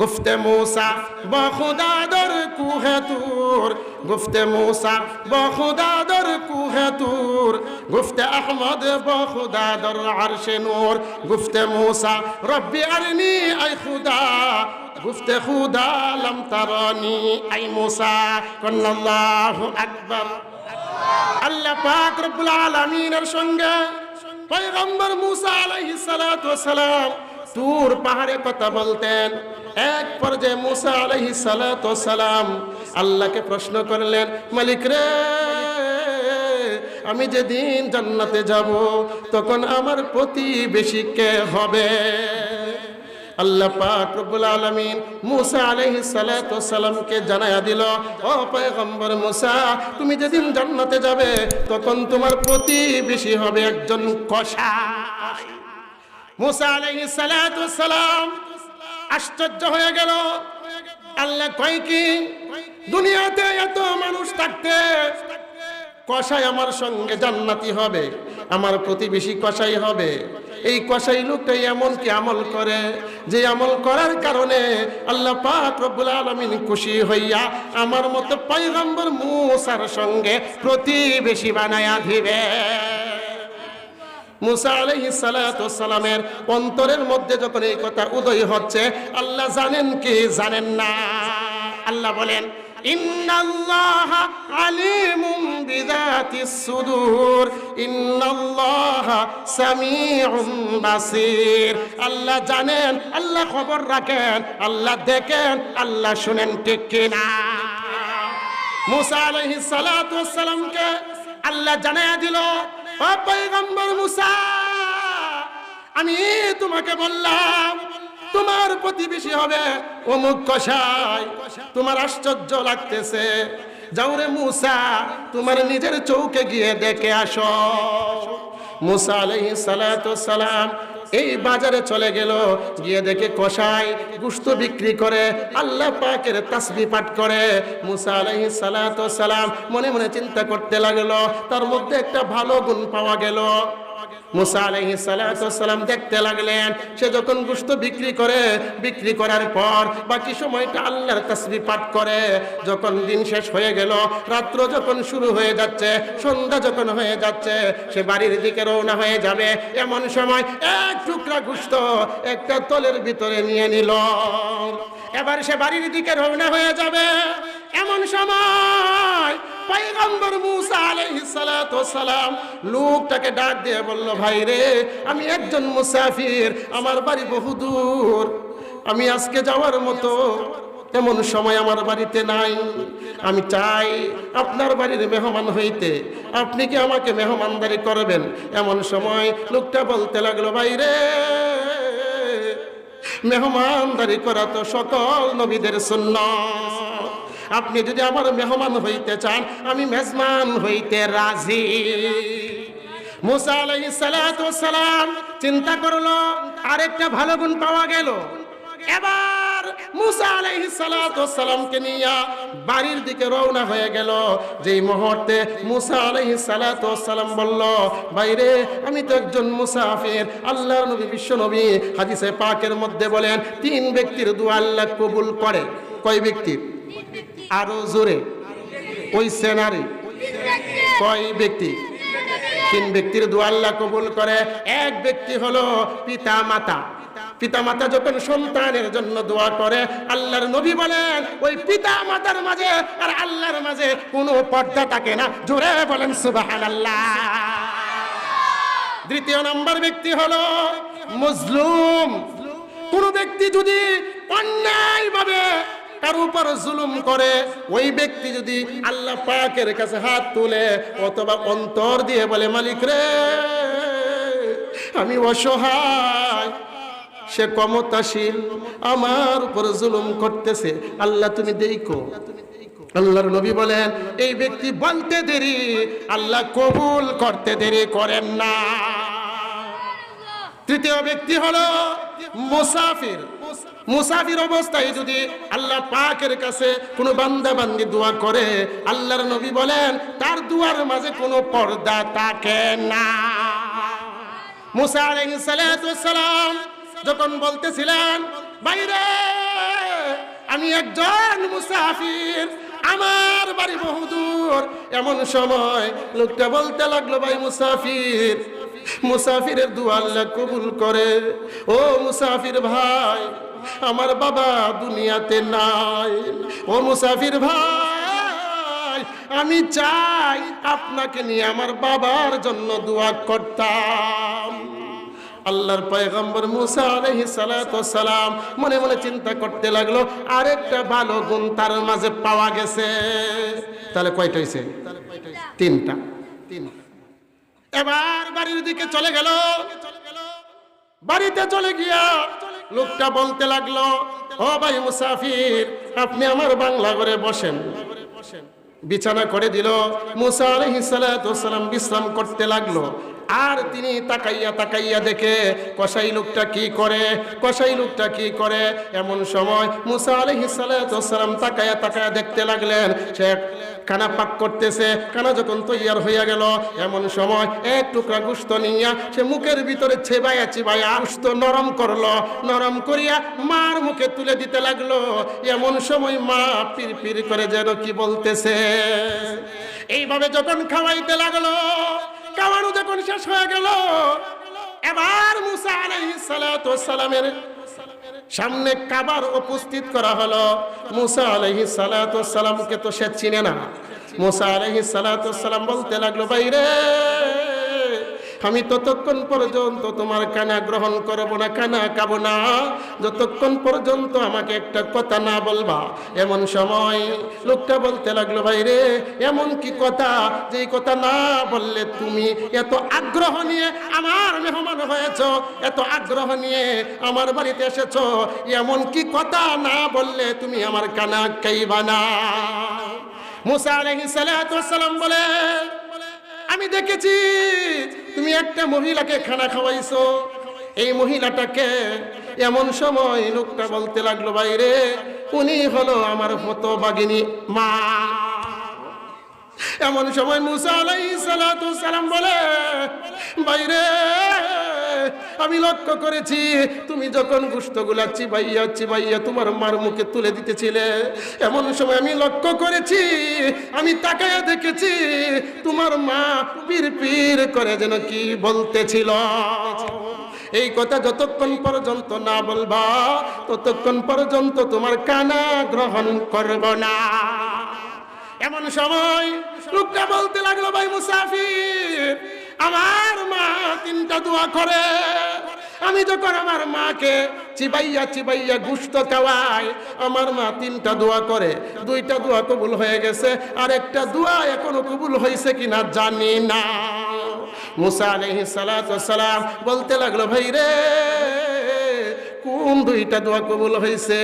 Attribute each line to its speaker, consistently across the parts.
Speaker 1: گفت موسا با خدا در کوه تور گفت موسا با خدا در کوه تور گفت احمد با خدا در عرش نور گفت موسا ربی ارنی ای خدا گفت خدا لم ترانی ای موسا کن الله আকবার আল্লাহ পাক রব্বুল আলামিনের সঙ্গে পয়গম্বর মুসা আলাইহিস সালাতু ওয়াসালাম তুর পাহাড়ে কথা বলতেন। এক পর্যায়ে মুসা সালাতু ওয়াসালাম আল্লাহকে প্রশ্ন করলেন, মালিক রে, আমি যেদিন জান্নাতে যাব, তখন আমার প্রতিবেশী কে হবে? আল্লাহ পাক রব্বুল আলামিন মুসা আলাইহিস সালাতু সালামকে জানায়া দিল, ও পয়গম্বর মুসা, তুমি যেদিন জান্নাতে যাবে, তখন তোমার প্রতিবেশী হবে একজন কসাই। মুসা আলাইহিস সালাতু সালাম আশ্চর্য হয়ে গেল। আল্লাহ কয় কি? দুনিয়াতে এত মানুষ থাকতে কষাই আমার সঙ্গে জান্নাতি হবে, আমার প্রতিবেশী কষাই হবে। এই কষাই লোকটাই এমন কি আমল করে, যে আমল করার কারণে আল্লাহ পাক রব্বুল আলামিন খুশি হইয়া আমার মতো পয়গম্বর মুসার সঙ্গে প্রতিবেশী বানায়া দিবে। মুসা সালাতু সালামের অন্তরের মধ্যে যখন এই কথা উদয় হচ্ছে, আল্লাহ জানেন কি? জানেন না। আল্লাহ বলেন, ইন্নাল্লাহ আলিমুম বিযাতিস সুদূর, ইন্নাল্লাহ সামিউম আল্লাহ জানেন, আল্লাহ খবর রাখেন, আল্লাহ দেখেন, আল্লাহ শুনেন, ঠিক কিনা মুসা আলাইহিস সালাতু আল্লাহ জানায়া দিল আমি তোমাকে বললাম, তোমার প্রতিবেশী হবে অমুক কষাই তোমার আশ্চর্য লাগতেছে। যাও রে মুসা, তোমার নিজের চৌকে গিয়ে দেখে আসো। মুসা সালাতু সালাম এই বাজারে চলে গেল। গিয়ে দেখে কষাই গুস্ত বিক্রি করে, আল্লাহ পাকের তাসবি পাঠ করে। মুসা সালাতু সালাম মনে মনে চিন্তা করতে লাগল। তার মধ্যে একটা ভালো গুণ পাওয়া গেল। মুসা আলাইহি সালাম দেখতে লাগলেন, সে যখন গুস্ত বিক্রি করে, বিক্রি করার পর বাকি সময়টা আল্লাহর তাসবি পাঠ করে, যখন দিন শেষ হয়ে গেল, রাত্র যখন শুরু হয়ে যাচ্ছে, সন্ধ্যা যখন হয়ে যাচ্ছে, সে বাড়ির দিকে রওনা হয়ে যাবে। এমন সময় এক টুকরা গুস্ত একটা তলের ভিতরে নিয়ে নিল। এবার সে বাড়ির দিকে রওনা হয়ে যাবে। এমন সময় পয়গম্বর মুসা আলাইহিস সালাম লোকটাকে ডাক দিয়ে বলল, ভাই রে, আমি একজন মুসাফির, আমার বাড়ি বহু দূর। আমি আজকে যাওয়ার মতো এমন সময় আমার বাড়িতে নাই। আমি চাই আপনার বাড়ির মেহমান হইতে। আপনি কি আমাকে মেহমানদারি করবেন? এমন সময় লোকটা বলতে লাগল, ভাই রে, মেহমানদারি করা তো সকল নবীদের সুন্নাত। আপনি যদি আমার মেহমান হইতে চান, আমি মেজমান হইতে রাজি। মুসা সালাম চিন্তা করল, আরেকটা ভালো গুণ পাওয়া গেল। এবার মুসা আলাইহিস সালাতু সালামকে নিয়ে বাড়ির দিকে রওনা হয়ে গেল। যেই মুহূর্তে মুসা আলাইহিস সালাতু সালাম বলল বাইরে আমি তো একজন মুসাফির। আল্লাহর নবী, বিশ্ব নবী হাদিসে পাকের মধ্যে বলেন, তিন ব্যক্তির দোয়া আল্লাহ কবুল করে। কয় ব্যক্তির আরও জোরে। ওই সেনারি। কয় ব্যক্তি? তিন ব্যক্তির দোয়া আল্লাহ কবুল করে। এক ব্যক্তি হলো পিতা মাতা পিতা মাতা যখন সন্তানের জন্য দোয়া করে, আল্লাহর নবী বলেন, ওই পিতা মাতার মাঝে আর আল্লাহর মাঝে কোনো পর্দা থাকে না। জোরে বলেন, সুবহানাল্লাহ। দ্বিতীয় নম্বর ব্যক্তি হলো মজলুম। কোন ব্যক্তি যদি অন্যায়ভাবে তার উপর জুলুম করে ওই ব্যক্তি যদি আল্লাহ পাকের কাছে হাত তুলে অথবা অন্তর দিয়ে বলে মালিক রে আমি অসহায় সে ক্ষমতাশীল আমার উপর জুলুম করতেছে আল্লাহ তুমি দেখো। আল্লাহর নবী বলেন এই ব্যক্তি বলতে দেরি আল্লাহ কবুল করতে দেরি করেন না। তৃতীয় ব্যক্তি হলো মুসাফির। মুসাফির অবস্থায় যদি আল্লাহ পাকের কাছে কোনো বান্দা বান্দি দোয়া করে, আল্লাহর নবী বলেন, তার দুয়ার মাঝে কোনো পর্দা থাকে না। মুসা সালাম যখন বলতেছিলেন, বাইরে, আমি একজন মুসাফির, আমার বাড়ি বহুদূর এমন সময় লোকটা বলতে লাগল, ভাই মুসাফির, মুসাফিরের দু আল্লাহ কবুল করে। ও মুসাফির ভাই আমার বাবা দুনিয়াতে নাই। ও মুসাফির ভাই, আমি চাই আপনাকে নিয়ে আমার বাবার জন্য দোয়া করতাম। আল্লাহর পয়গম্বর মুসা আলাইহি সালাম মনে মনে চিন্তা করতে লাগল, আরেকটা ভালো গুণ তার মাঝে পাওয়া গেছে। তাহলে কয়টা হয়েছে তিনটা। এবার বাড়ির দিকে চলে গেল। বাড়িতে চলে গিয়া লোকটা বলতে লাগল, ও ভাই মুসাফির, আপনি আমার বাংলা ঘরে বসেন। বিছানা করে দিল। মুসা আলহিসাম বিশ্রাম করতে লাগল। আর তিনি তাকাইয়া তাকাইয়া দেখে, কসাই লোকটা কি করে, কসাই লোকটা কি করে? এমন সময় মুসা আলাইহিস সালাম তাকাইয়া তাকাইয়া দেখতে লাগলেন, সে কানা পাক করতেছে কানা যখন তৈয়ার হইয়া গেল, এমন সময় এক টুকরা গুস্ত নিয়া সে মুখের ভিতরে ছেবাইয়া চিবাইয়া গুস্ত নরম করল, নরম করিয়া মার মুখে তুলে দিতে লাগল। এমন সময় মা পির পির করে যেন কি বলতেছে, এইভাবে যখন খাওয়াইতে লাগল খাওয়ানো যখন শেষ হয়ে গেল, এবার মুসা আলাইহিস সালাতু সালামের সামনে কাবার উপস্থিত করা হলো। মুসা আলহি সালাতামকে তো সে চিনে না। মুসা আলহি সালাতাম বলতে লাগল, বাইরে! আমি ততক্ষণ পর্যন্ত তোমার কানা গ্রহণ করব না, কানা খাব না। যতক্ষণ পর্যন্ত আমাকে একটা কথা না বলবা, এমন সময় লোকটা বলতে লাগল, ভাই রে, এমন কি কথা? যে কথা না বললে তুমি এত আগ্রহ নিয়ে আমার মেহমান হয়েছ, এত আগ্রহ নিয়ে আমার বাড়িতে এসেছ, এমন কি কথা না বললে তুমি আমার কানা খাইবা না? মুসা ওয়াসসালাম বলে আমি দেখেছি, তুমি একটা মহিলাকে খানা খাওয়াইছো। এই মহিলাটাকে এমন সময় লোকটা বলতে লাগল, বাইরে, উনি হলো আমার হতো বাগিনী মা। এমন সময় মুসা সালাতু সালাম বলে বাইরে আমি লক্ষ্য করেছি, তুমি যখন গুস্তগুলা চিবাইয়া চিবাইয়া তোমার মার মুখে তুলে দিতেছিলে, এমন সময় আমি লক্ষ্য করেছি, আমি তাকায়া দেখেছি, তোমার মা পীর পীর করে যেন কি বলতেছিল। এই কথা যতক্ষণ পর্যন্ত না বলবা, ততক্ষণ পর্যন্ত তোমার কানা গ্রহণ করব না। এমন সময় লোকটা বলতে লাগল, ভাই মুসাফির, আমার মা তিনটা দোয়া করে। আমি যখন আমার মাকে চিবাইয়া চিবাইয়া গুস্ত খাওয়াই, আমার মা তিনটা দোয়া করে। দুইটা দোয়া কবুল হয়ে গেছে, আর একটা দোয়া এখনও কবুল হয়েছে কিনা জানি না। মুসা সালাতু সালাম বলতে লাগল, ভাই রে দুইটা দোয়া কবুল হয়েছে?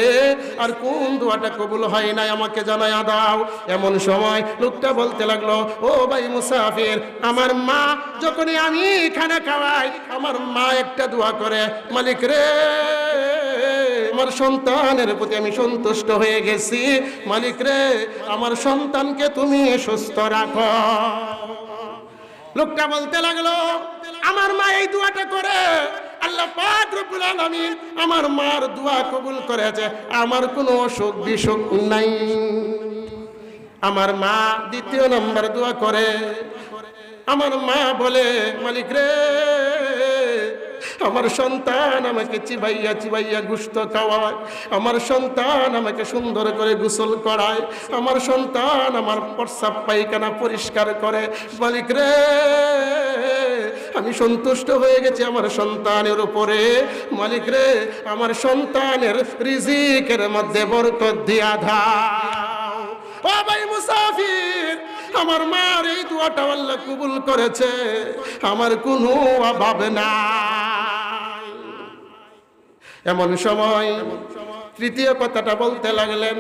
Speaker 1: আর কোন দোয়াটা কবুল হয় নাই আমাকে জানায়া দাও। এমন সময় লোকটা বলতে লাগল, ও ভাই মুসাফির, আমার মা যখনই আমি খানা খাওয়াই, আমার মা একটা দোয়া করে, মালিক রে, আমার সন্তানের প্রতি আমি সন্তুষ্ট হয়ে গেছি। মালিক রে, আমার সন্তানকে তুমি সুস্থ রাখো। লোকটা বলতে লাগল, আমার মা এই দোয়াটা করে আল্লাহ পাক রব্বুল আলামিন আমার মার দোয়া কবুল করেছে, আমার কোনো অসুখ বিসুখ নাই। আমার মা দ্বিতীয় নম্বর দোয়া করে, আমার মা বলে, মালিক রে, আমার সন্তান আমাকে চিবাইয়া চিবাইয়া গুস্ত খাওয়ায়, আমার সন্তান আমাকে সুন্দর করে গোসল করায়, আমার সন্তান আমার প্রস্রাব পায়খানা পরিষ্কার করে, মালিক রে আমি সন্তুষ্ট হয়ে গেছি আমার সন্তানের উপরে। মালিক রে, আমার সন্তানের রিজিকের মধ্যে বরকত দিয়া দাও। ও ভাই মুসাফির, আমার মার এই দোয়াটা আল্লাহ কবুল করেছে। আমার কোনো অভাব নাই। এমন সময় তৃতীয় কথাটা বলতে লাগলেন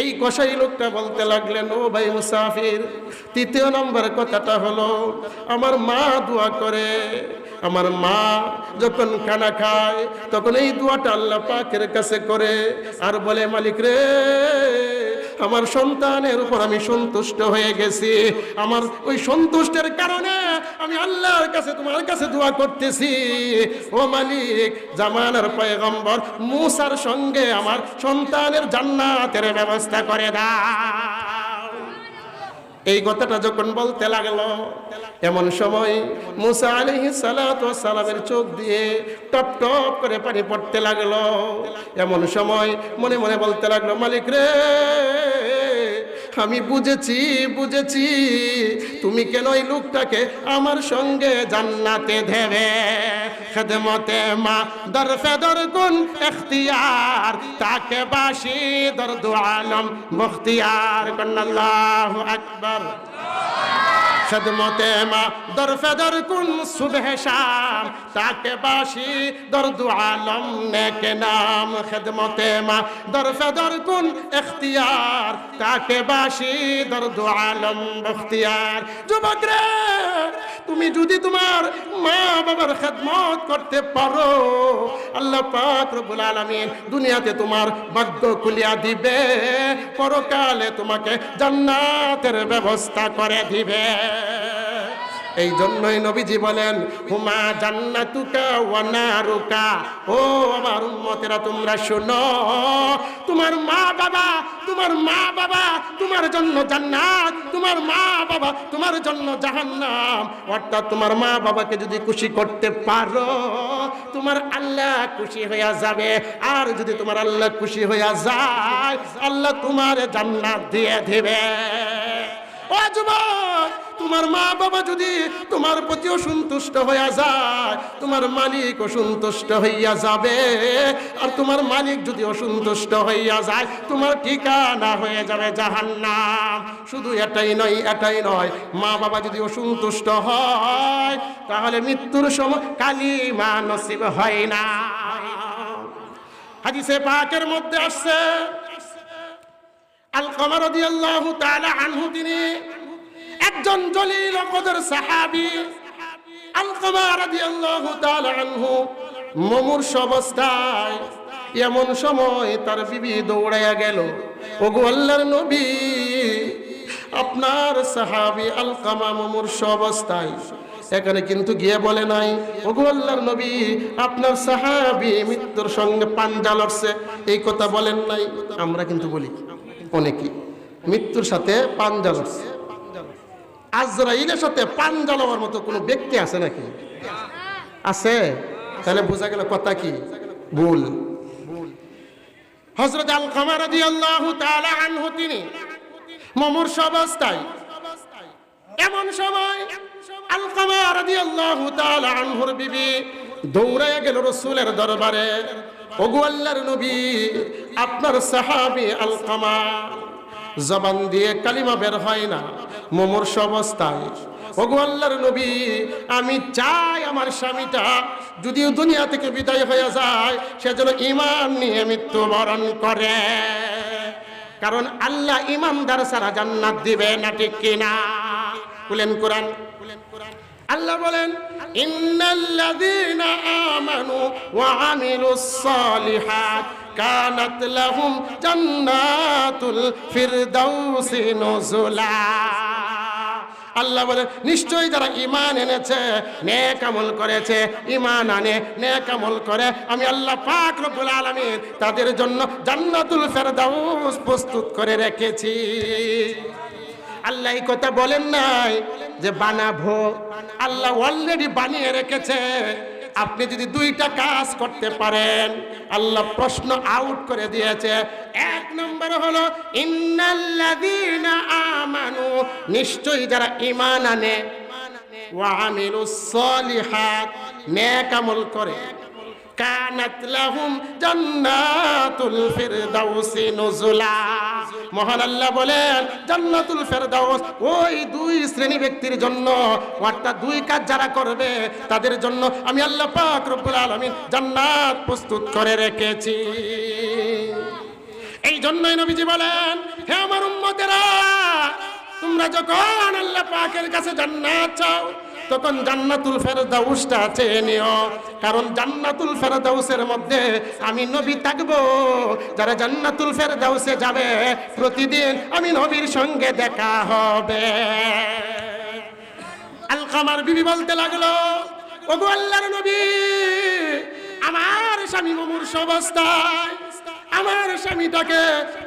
Speaker 1: এই কষাই লোকটা বলতে লাগলেন, ও ভাই মুসাফির, তৃতীয় নম্বর কথাটা হলো, আমার মা দোয়া করে। আমার মা যখন খানা খায়, তখন এই দোয়াটা আল্লাহ পাকের কাছে করে। আর বলে, মালিক রে আমার সন্তানের উপর আমি সন্তুষ্ট হয়ে গেছি। আমার ওই সন্তুষ্টের কারণে আমি আল্লাহর কাছে, তোমার কাছে দোয়া করতেছি। ও মালিক, জামানার পয়গম্বর, মুসার সঙ্গে আমার সন্তানের জান্নাতের ব্যবস্থা করে দাও। এই কথাটা যখন বলতে লাগল, এমন সময় মুসা আলহি সালামের চোখ দিয়ে টপ টপ করে পানি পড়তে লাগল। এমন সময় মনে মনে বলতে লাগল, মালিক রে! আমি বুঝেছি বুঝেছি। তুমি কেন ওই লোকটাকে আমার সঙ্গে জান্নাতে দেবে? খেদমতে মা, দর ফেদর গুন এখতিয়ার। তাকে বাসি দর দু আলম মুখতিয়ার। কন্নাল্লাহু আকবার। খেদমতে মা দর ফেদর কুন সুবহ শাম, তাকে বাসি দর দু আলম নেকে নাম। খেদমতে মা দর ফেদর কুন এখতিয়ার, তাকে বাসি দর দু আলম বখতিয়ার। যুবক রে, তুমি যদি তোমার মা বাবার খেদমত করতে পারো, আল্লাহ পাক রব্বুল আলামিন দুনিয়াতে তোমার ভাগ্য খুলিয়া দিবে, পরকালে তোমাকে জান্নাতের ব্যবস্থা করে দিবে। এই জন্যই নবীজি বলেন, হুমা জান্নাতুকা ওয়া নারুকা। ও আমার উম্মতেরা, তোমরা শোনো, তোমার মা বাবা, তোমার মা বাবা, তোমার জন্য জান্নাত, তোমার মা বাবা, তোমার জন্য জাহান্নাম। অর্থাৎ তোমার মা বাবাকে যদি খুশি করতে পারো, তোমার আল্লাহ খুশি হইয়া যাবে। আর যদি তোমার আল্লাহ খুশি হইয়া যায়, আল্লাহ তোমার জান্নাত দিয়ে দিবে। তোমার মা বাবা যদি তোমার প্রতি অসন্তুষ্ট হইয়া যায়, তোমার মালিক অসন্তুষ্ট হইয়া যাবে। আর তোমার মালিক যদি অসন্তুষ্ট হইয়া যায়, তোমার ঠিকানা হয়ে যাবে জাহান্নাম। শুধু এটাই নয় এটাই নয়, মা বাবা যদি অসন্তুষ্ট হয়, তাহলে মৃত্যুর সময় কালিমা নসিব হয় না। হাদিসে পাকের মধ্যে আসছে আল কমর রাদিয়াল্লাহু তাআলা আনহু তিনি একজন জলিল কদর সাহাবী। আল কমর রাদিয়াল্লাহু তাআলা আনহু মুমূর্ষ অবস্থায় এমন সময় তার বিবি দৌড়াইয়া গেল। ওগো আল্লাহর নবী, আপনার সাহাবি আল কামা মুমূর্ষ অবস্থায়। এখানে কিন্তু গিয়ে বলে নাই, ওগো আল্লাহর নবী, আপনার সাহাবি মৃত্যুর সঙ্গে পাঞ্জা লড়ছে। এই কথা বলেন নাই। আমরা কিন্তু বলি। অনেকেই। মৃত্যুর সাথে পাঞ্জা লড়ছে। আজরাইলের সাথে পাঞ্জা লওয়ার মতো কোনো ব্যক্তি আছে নাকি? আছে? তাহলে বোঝা গেল কথা কি? ভুল। হজরত আল তাআলা আনহু তিনি এমন সময় আল তাআলা আনহুর বিবি গেল রাসূলের দরবারে। ওগো আল্লাহর নবী, আপনার সাহাবী আল কামার জবান দিয়ে কালিমা বের হয় না, মমূর্ষ অবস্থায়। ওগো আল্লাহর নবী, আমি চাই আমার স্বামীটা যদিও দুনিয়া থেকে বিদায় হয়ে যায়, সে যেন ইমান নিয়ে মৃত্যুবরণ করে। কারণ আল্লাহ ইমানদার সারা জান্নাত দিবে না, ঠিক কিনা? কুলেন কোরআন। আল্লাহ বলেন, ইন্নাল্লাযীনা আমানু ওয়া আমিলুস সালিহাত কানাত লাহুম জান্নাতুল ফিরদাউসি নুজুলা। আল্লাহ বলে, নিশ্চয়ই যারা ইমান এনেছে, নেক আমল করেছে ইমান আনে, নেক আমল করে, আমি আল্লাহ পাক রব্বুল আলামিন তাদের জন্য জান্নাতুল ফেরদাউস প্রস্তুত করে রেখেছি। আল্লাহ কথা বলেন নাই যে বানাবো। আল্লাহ অলরেডি বানিয়ে রেখেছে। আপনি যদি দুইটা কাজ করতে পারেন, আল্লাহ প্রশ্ন আউট করে দিয়েছে। এক নম্বর হলো আমানু নিশ্চয়ই যারা ঈমান আনে। ওয়া আমিলুস সলিহাত, নেক আমল করে। কানাত লাহুম জান্নাতুল ফিরদাউসি নুজুলা। মহান আল্লাহ বলেন, জান্নাতুল ফেরদাউস ওই দুই শ্রেণি ব্যক্তির জন্য, অর্থাৎ দুই কাজ যারা করবে, তাদের জন্য আমি আল্লাহ পাক রব্বুল আলামিন জান্নাত প্রস্তুত করে রেখেছি। এই জন্যই নবীজি বলেন, হে আমার উম্মতেরা, তোমরা যখন আল্লাহ পাকের কাছে জান্নাত চাও তখন জান্নাতুল ফেরদাউসটা চেয়ে নিও। কারণ জান্নাতুল ফেরদাউসের মধ্যে আমি নবী থাকব। যারা জান্নাতুল ফেরদাউসে যাবে, প্রতিদিন আমি নবীর সঙ্গে দেখা হবে। আলকামার বিবি বলতে লাগল, ওগো আল্লাহর নবী, আমার স্বামী মুমূর্ষ অবস্থায়, আমার স্বামীটাকে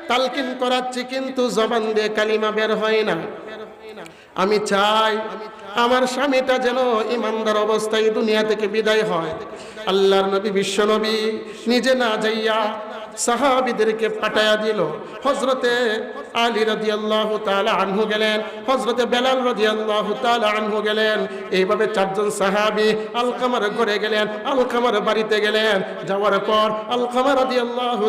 Speaker 1: তালকিন করাচ্ছি কিন্তু জবান দিয়ে কালিমা বের হয় না। আমি চাই আমার স্বামীটা যেন ইমানদার অবস্থায় দুনিয়া থেকে বিদায় হয়। আল্লাহর নবী, বিশ্ব নবী নিজে না যাইয়া সাহাবিদেরকে পাঠায়া দিল। হজরতে আলী রদি আল্লাহ আনহু গেলেন হজরতে বেলাল রদি আল্লাহ আনহু গেলেন। এইভাবে চারজন সাহাবি আলকামার ঘরে গেলেন, আলকামার বাড়িতে গেলেন। যাওয়ার পর আলকামার রদি আল্লাহ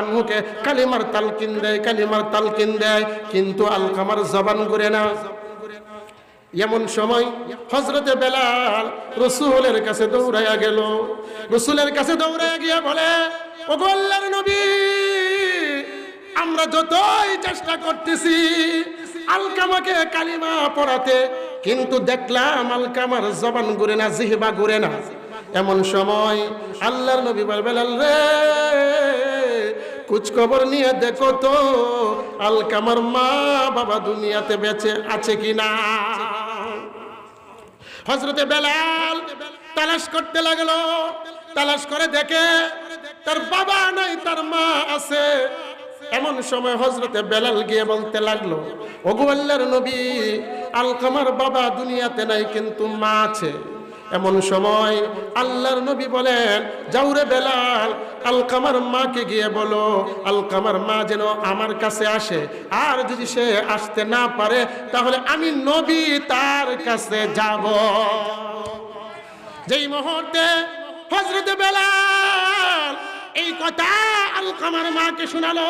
Speaker 1: আনহুকে কালিমার তালকিন দেয়, কালিমার তালকিন দেয়। কিন্তু আলকামার জবান করে না। এমন সময় হজরতে বেলাল রসুলের কাছে দৌড়াইয়া গেল। রসুলের কাছে দৌড়াইয়া গিয়া বলে ও গোল্লার নবী, আমরা যতই চেষ্টা করতেছি, আলকামাকে কালিমা পড়াতে, কিন্তু দেখলাম আলকামার জবান ঘুরে না, জিহবা ঘুরে না। এমন সময় আল্লাহর নবী বল, বেলাল রে, খোঁজখবর নিয়ে দেখো তো, আলকামার মা বাবা দুনিয়াতে বেঁচে আছে কিনা? হজরতে বেলাল তালাশ করতে লাগল। তালাশ করে দেখে তার বাবা নাই, তার মা আছে। এমন সময় হজরতে বেলাল গিয়ে বলতে লাগল, ওগু আল্লাহর নবী, আলকামার বাবা দুনিয়াতে নাই, কিন্তু মা আছে। এমন সময় আল্লাহর নবী বলেন যাউরে বেলাল, আলকামার মাকে গিয়ে বলো, আলকামার মা যেন আমার কাছে আসে। আর যদি সে আসতে না পারে, তাহলে আমি নবী তার কাছে যাব। যেই মুহূর্তে হজরত বেলাল এই কথা আলকামার মাকে শোনালো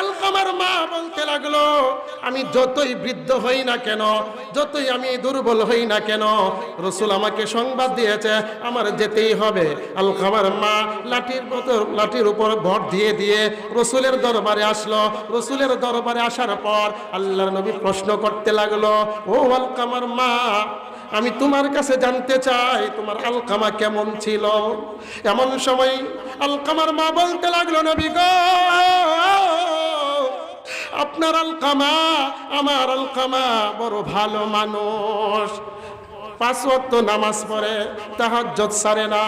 Speaker 1: আলকামার মা বলতে লাগল, আমি যতই বৃদ্ধ হই না কেন, যতই আমি দুর্বল হই না কেন, রসুল আমাকে সংবাদ দিয়েছে, আমার যেতেই হবে। আলকামার মা লাঠির লাঠির উপর ভর দিয়ে দিয়ে রসুলের দরবারে আসলো। রসুলের দরবারে আসার পর আল্লাহর নবী প্রশ্ন করতে লাগল, ও আলকামার মা, আমি তোমার কাছে জানতে চাই, তোমার আলকামা কেমন ছিল? এমন সময় আলকামার মা বলতে লাগল, নবী গো আপনার আলকামা, আমার আলকামা, বড় ভালো মানুষ। পাঁচ ওয়াক্ত নামাজ পড়ে তাহাজ্জত সারে না,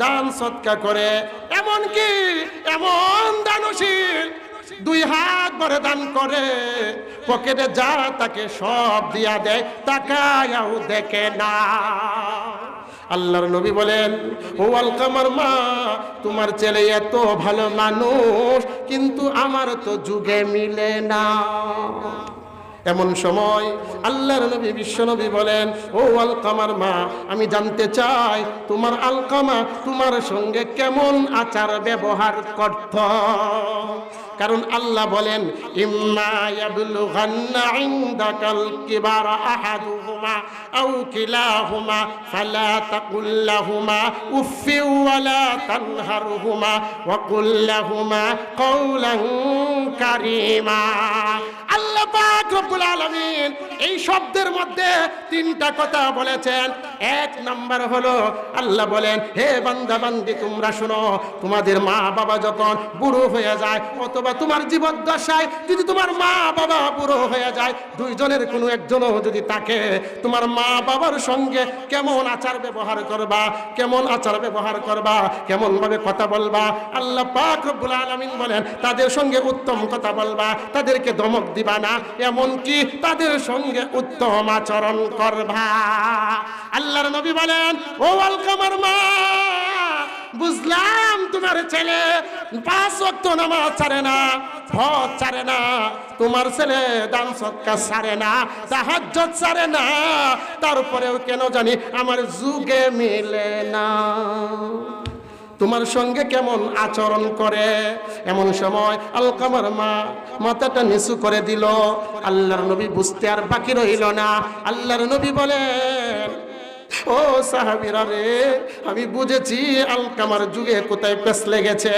Speaker 1: দান সৎকা করে। এমন কি এমন দানশীল, দুই হাত ভরে দান করে। পকেটে যা তাকে সব দিয়া দেয়, তাকায়াও দেখে না। আল্লাহর নবী বলেন, ও আলকামার মা, তোমার ছেলে এত ভালো মানুষ, কিন্তু আমার তো যুগে মিলে না। এমন সময় আল্লাহর নবী, বিশ্ব নবী বলেন, ও আলকামার মা, আমি জানতে চাই, তোমার আলকামা তোমার সঙ্গে কেমন আচার ব্যবহার করত? কারণ আল্লাহ বলেন এই শব্দের মধ্যে তিনটা কথা বলেছেন। এক নাম্বার হলো, আল্লাহ বলেন, হে বান্দা বান্দি তোমরা শোনো, তোমাদের মা বাবা যখন বুড়ো হয়ে যায়, অথবা তোমার জীবদ্দশায় যদি তোমার মা বাবা বুড়ো হয়ে যায়, দুইজনের কোনো একজনও যদি থাকে, তোমার মা বাবার সঙ্গে কেমন আচার ব্যবহার করবা, কেমন আচার ব্যবহার করবা কেমন ভাবে কথা বলবা, আল্লাহ পাক রব্বুল আলামিন বলেন, তাদের সঙ্গে উত্তম কথা বলবা, তাদেরকে ধমক দিবা না, এমনকি তাদের সঙ্গে উত্তম আচরণ করবা। আল্লাহর নবী বলেন, ও আলকামার মা বুঝলাম তোমার ছেলে পাঁচ ওয়াক্ত নামাজ ছাড়ে না, হজ ছাড়ে না, তোমার ছেলে দান সৎকার ছাড়ে না তাহাজ্জত ছাড়ে না, তারপরেও কেন জানি আমার যুগে মিলে না। তোমার সঙ্গে কেমন আচরণ করে? এমন সময় আলকামার মা মাথাটা নিচু করে দিল। আল্লাহর নবী বুঝতে আর বাকি রইল না। আল্লাহর নবী বলেন ও সাহাবিরা রে, আমি বুঝেছি আলকামার যুগে কোথায় পেস লেগেছে।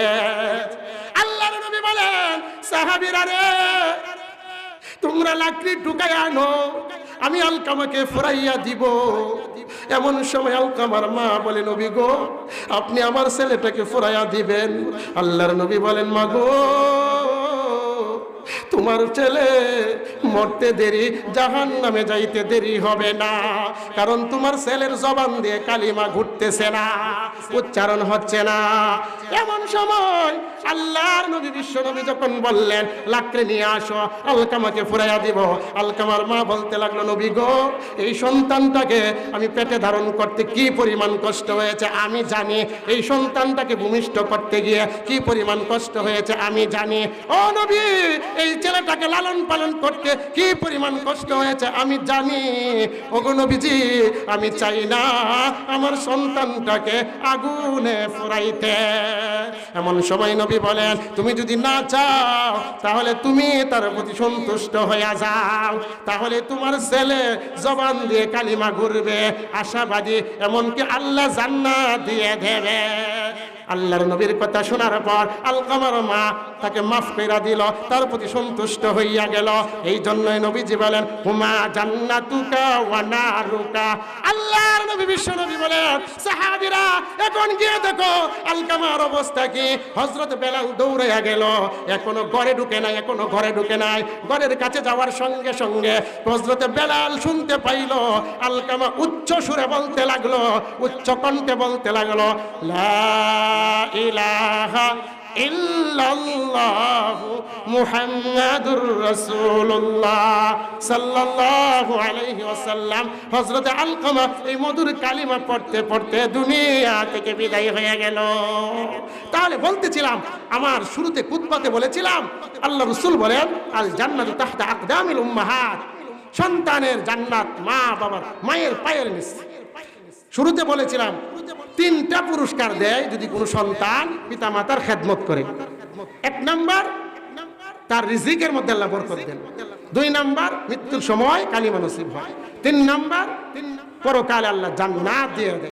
Speaker 1: আল্লাহর নবী বলেন, সাহাবিরা রে, তোমরা লাকড়ি ঢুকাই আনো, আমি আলকামাকে ফুরাইয়া দিব। এমন সময় আলকামার মা বলে, নবী গো, আপনি আমার ছেলেটাকে ফুরাইয়া দিবেন। আল্লাহর নবী বলেন, মা গো তোমার ছেলে মরতে দেরি জাহান নামে যাইতে দেরি হবে না। কারণ তোমার ছেলের জবান দিয়ে কালিমা ঘুরতেছে না, উচ্চারণ হচ্ছে না। এমন সময় আল্লাহর নবী, বিশ্ব নবী যখন বললেন, লাকড়ে নিয়ে আসো, আলকামাকে ফুরাইয়া দিব। আলকামার মা বলতে লাগল, নবী গো, এই সন্তানটাকে আমি পেটে ধারণ করতে কি পরিমাণ কষ্ট হয়েছে আমি জানি। এই সন্তানটাকে ভূমিষ্ঠ করতে গিয়ে কি পরিমাণ কষ্ট হয়েছে আমি জানি। ও নবী এই ছেলেটাকে লালন পালন করতে কি পরিমাণ কষ্ট হয়েছে আমি জানি। নবীজি, আমি চাই না আমার সন্তানটাকে আগুনে ফুরাইতে। এমন সময় নবী বলেন, তুমি যদি না চাও, তাহলে তুমি তার প্রতি সন্তুষ্ট হয়ে যাও। তাহলে তোমার ছেলে জবান দিয়ে কালিমা ঘুরবে, আশাবাদী, এমনকি আল্লাহ জান্নাত দিয়ে দেবে। আল্লাহর নবীর কথা শোনার পর আলকামার মা তাকে মাফ কইরা দিল, তার প্রতি সন্তুষ্ট হইয়া গেল। এই জন্যই নবীজি বলেন, হুমা জান্নাতুকা ওয়া নারুকা। আল্লাহর নবী, বিশ্ব নবী বলেন, সাহাবীরা, এখন গিয়ে দেখো, আলকামার অবস্থা কি? হযরত বেলাল দৌড়াইয়া গেল। এখনও ঘরে ঢুকে নাই, এখনও ঘরে ঢুকে নাই। ঘরের কাছে যাওয়ার সঙ্গে সঙ্গে হযরত বেলাল শুনতে পাইল, আলকামা উচ্চ সুরে বলতে লাগল, উচ্চ কণ্ঠে বলতে লাগল, লা ইলাহা ইল্লাল্লাহ মুহাম্মাদুর রাসূলুল্লাহ সাল্লাল্লাহু আলাইহি ওয়াসাল্লাম। হযরত আলকামা এই মধুর কালিমা পড়তে পড়তে দুনিয়া থেকে বিদায় হয়ে গেল। তাহলে বলতেছিলাম, আমার শুরুতে কুতবাতে বলেছিলাম, আল্লাহ রসুল বলেন আল জান্নাতু তাহতা আকদামিল উম্মাহাত। সন্তানের জান্নাত মা বাবার মায়ের পায়ের নিচে। শুরুতে বলেছিলাম তিনটা পুরস্কার দেয় যদি কোনো সন্তান পিতা মাতার খেদমত করে। এক নাম্বার, তার রিজিকের মধ্যে আল্লাহ বরকত দেন। দুই নাম্বার, মৃত্যুর সময় কালী নসিব হয়। তিন নাম্বার, পরকালে আল্লাহ জান্নাত দিয়ে দেয়